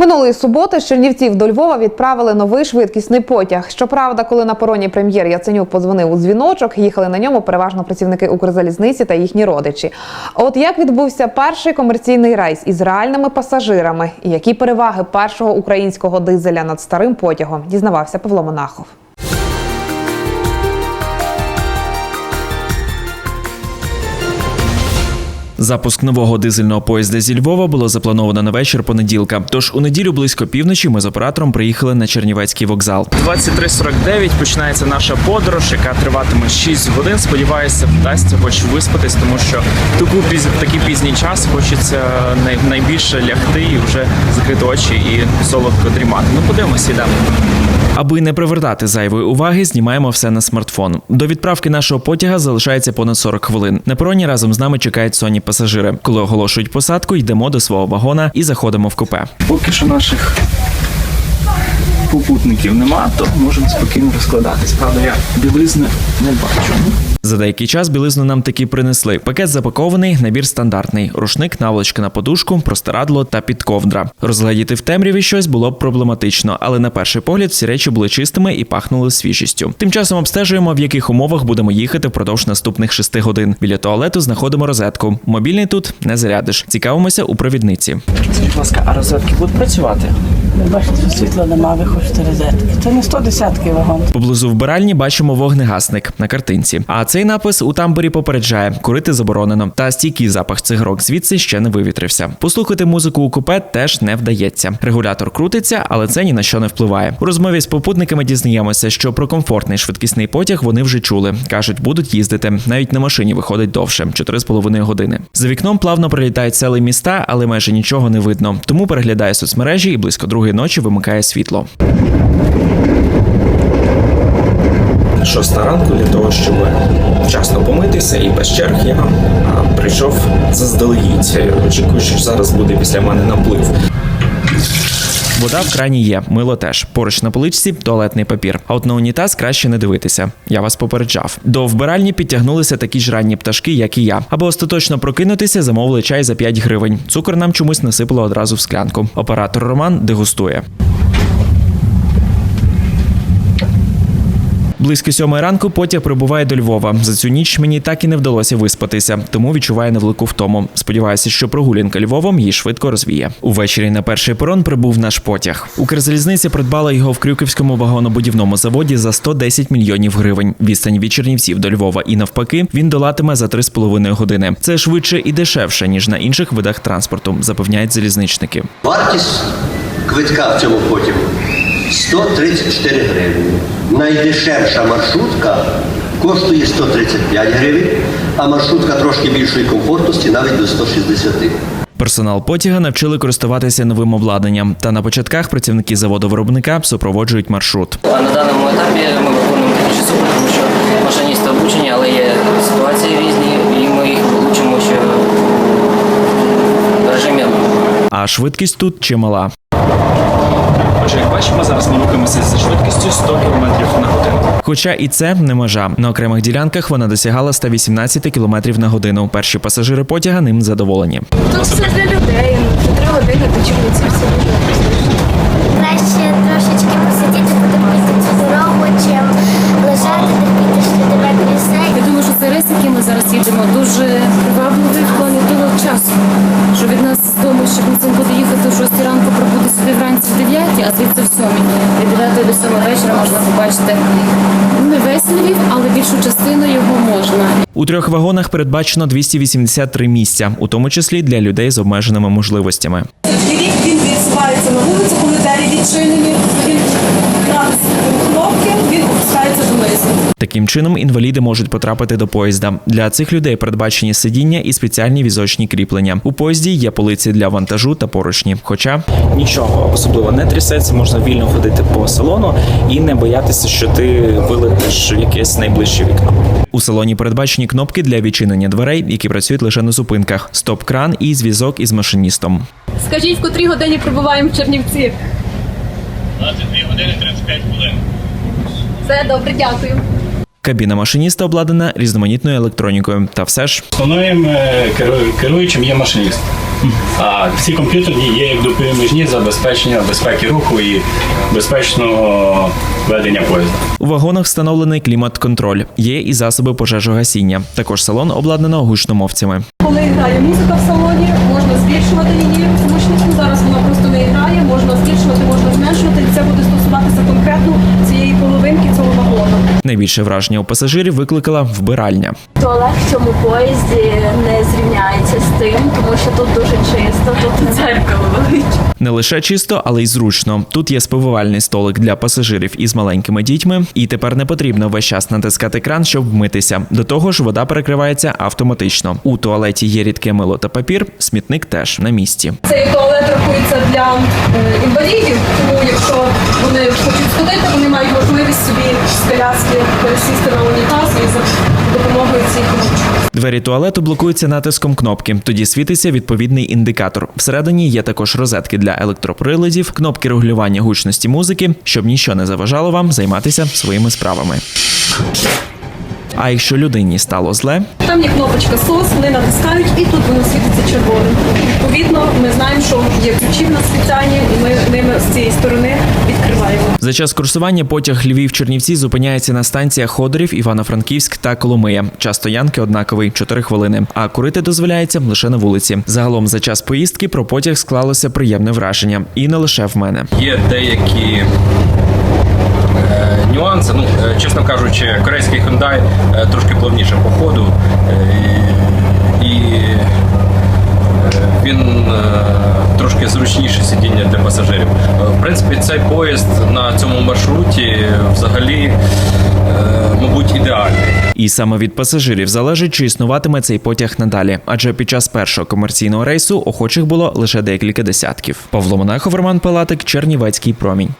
Минулої суботи з Чернівців до Львова відправили новий швидкісний потяг. Щоправда, коли на пороні прем'єр Яценюк подзвонив у дзвіночок, їхали на ньому переважно працівники Укрзалізниці та їхні родичі. От як відбувся перший комерційний рейс із реальними пасажирами і які переваги першого українського дизеля над старим потягом, дізнавався Павло Монахов. Запуск нового дизельного поїзда зі Львова було заплановано на вечір понеділка. Тож у неділю близько півночі ми з оператором приїхали на Чернівецький вокзал. 23.49 починається наша подорож, яка триватиме 6 годин. Сподіваюся, вдасться хоч виспатись, тому що таку такий пізній час хочеться найбільше лягти і вже закрити очі і солодко дрімати. Ну подивимося, йдемо. Аби не привертати зайвої уваги, знімаємо все на смартфон. До відправки нашого потяга залишається понад 40 хвилин. На пероні разом з нами чекають сонні пасажири. Коли оголошують посадку, йдемо до свого вагона і заходимо в купе. Поки що наших попутників нема, то можемо спокійно розкладатись. Правда, я білизни не бачу. За деякий час білизну нам таки принесли. Пакет запакований, набір стандартний: рушник, наволочка на подушку, простирадло та підковдра. Розглядіти в темряві щось було б проблематично, але на перший погляд всі речі були чистими і пахнули свіжістю. Тим часом обстежуємо, в яких умовах будемо їхати впродовж наступних шести годин. Біля туалету знаходимо розетку. Мобільний тут не зарядиш. Цікавимося у провідниці. Скажіть, будь ласка, а розетки будуть працювати? Бачите, світла нема, ви хочете розетки. Це не 110 вагон. Поблизу вбиральні бачимо вогнегасник на картинці. А цей напис у тамбурі попереджає: курити заборонено. Та стійкий запах цигарок звідси ще не вивітрився. Послухати музику у купе теж не вдається. Регулятор крутиться, але це ні на що не впливає. У розмові з попутниками дізнаємося, що про комфортний швидкісний потяг вони вже чули. кажуть, будуть їздити. Навіть на машині виходить довше 4,5 години. За вікном плавно пролітають сели міста, але майже нічого не видно. Тому переглядає соцмережі і близько другої ночі вимикає світло. Шоста ранку для того, щоб вчасно помитися і без черг я прийшов заздалегідь. Очікую, що зараз буде після мене наплив. Вода в крані є, мило теж. Поруч на поличці туалетний папір. А от на унітаз краще не дивитися. Я вас попереджав. До вбиральні підтягнулися такі ж ранні пташки, як і я. Аби остаточно прокинутися, замовили чай за 5 гривень. Цукор нам чомусь насипало одразу в склянку. Оператор Роман дегустує. Близько сьомої ранку потяг прибуває до Львова. За цю ніч мені так і не вдалося виспатися, тому відчуваю невелику втому. Сподіваюся, що прогулянка Львовом її швидко розвіє. Увечері на перший перон прибув наш потяг. Укрзалізниця придбала його в Крюківському вагонобудівному заводі за 110 мільйонів гривень. Відстань від Чернівців до Львова і навпаки він долатиме за 3,5 години. Це швидше і дешевше ніж на інших видах транспорту, запевняють залізничники. Вартість квитка в цьому потягу 134 гривні. Найдешевша маршрутка коштує 135 гривень, а маршрутка трошки більшої комфортності навіть до 160. Персонал потяга навчили користуватися новим обладнанням. Та на початках працівники заводу виробника супроводжують маршрут. А на даному етапі ми виконуємо технічні супровід, тому що машиністи обучені, але є ситуації різні, і ми їх учимо ще в режимі А швидкість тут чимала. Отже, як бачимо, зараз ми рухаємося за швидкістю 100 км на годину. Хоча і це не межа. На окремих ділянках вона досягала 118 км на годину. Перші пасажири потяга ним задоволені. Тут все для людей. Три години Ти чому це все дуже краще трошечки 7. Від 9 до 7 вечора можна побачити не весь Львів, але більшу частину його можна. У трьох вагонах передбачено 283 місця, у тому числі для людей з обмеженими можливостями. Рік він відсувається на вулицю, коли двері відчинені, він натискає кнопки, він опускається донизу. Таким чином інваліди можуть потрапити до поїзда. Для цих людей передбачені сидіння і спеціальні візочні кріплення. У поїзді є полиці для вантажу та поручні. Хоча Нічого особливо не трясеться, можна вільно ходити по салону і не боятися, що ти вилетиш в якесь найближче вікно. у салоні передбачені кнопки для відчинення дверей, які працюють лише на зупинках, стоп-кран і зв'язок із машиністом. Скажіть, в котрій годині прибуваємо в Чернівці? 22 години 35 хвилин. Все добре, дякую. Кабіна машиніста обладнана різноманітною електронікою. Та все ж Основним е, керуючим є машиніст. А всі комп'ютерні є як допоміжні забезпечення безпеки руху і безпечного ведення поїзда. У вагонах встановлений клімат-контроль. Є і засоби пожежогасіння. Також салон обладнано гучномовцями. Коли грає музика в салоні, можна збільшувати її гучність. Зараз вона просто не грає, можна збільшувати, можна зменшувати. І це буде стосуватися конкретно цієї половинки цього вагону. Найбільше враження у пасажирів викликала вбиральня. Туалет в цьому поїзді не зрівняється з тим, тому що тут дуже чисто, тут дзеркало велике. Не лише чисто, але й зручно. Тут є спивувальний столик для пасажирів із маленькими дітьми, і тепер не потрібно весь час натискати кран, щоб вмитися. До того ж, вода перекривається автоматично. У туалеті є рідке мило та папір, смітник теж на місці. Цей туалет рахується для е, інвалідів, тому якщо вони хочуть коляски пересісти на унітаз і за допомогою цих ручок. Двері туалету блокуються натиском кнопки. Тоді світиться відповідний індикатор. Всередині є також розетки для електроприладів, кнопки регулювання гучності музики, щоб ніщо не заважало вам займатися своїми справами. А якщо людині стало зле, Там є кнопочка SOS, вони натискають і тут воно світиться червоним. Відповідно, ми знаємо, що є ключі в нас спеціальні, і ми ними з цієї сторони. За час курсування потяг Львів-Чернівці зупиняється на станціях Ходорів, Івано-Франківськ та Коломия. Час стоянки однаковий 4 хвилини. А курити дозволяється лише на вулиці. Загалом за час поїздки про потяг склалося приємне враження, і не лише в мене. Є деякі е, нюанси. Ну, е, чесно кажучи, корейський Hyundai е, трошки плавніше по ходу. І він трошки зручніше сидіння для пасажирів. Е, В принципі, цей поїзд на цьому маршруті взагалі, е, мабуть, ідеальний. І саме від пасажирів залежить, чи існуватиме цей потяг надалі. Адже під час першого комерційного рейсу охочих було лише декілька десятків. Павло Монахов, Роман Палатик, Чернівецький промінь.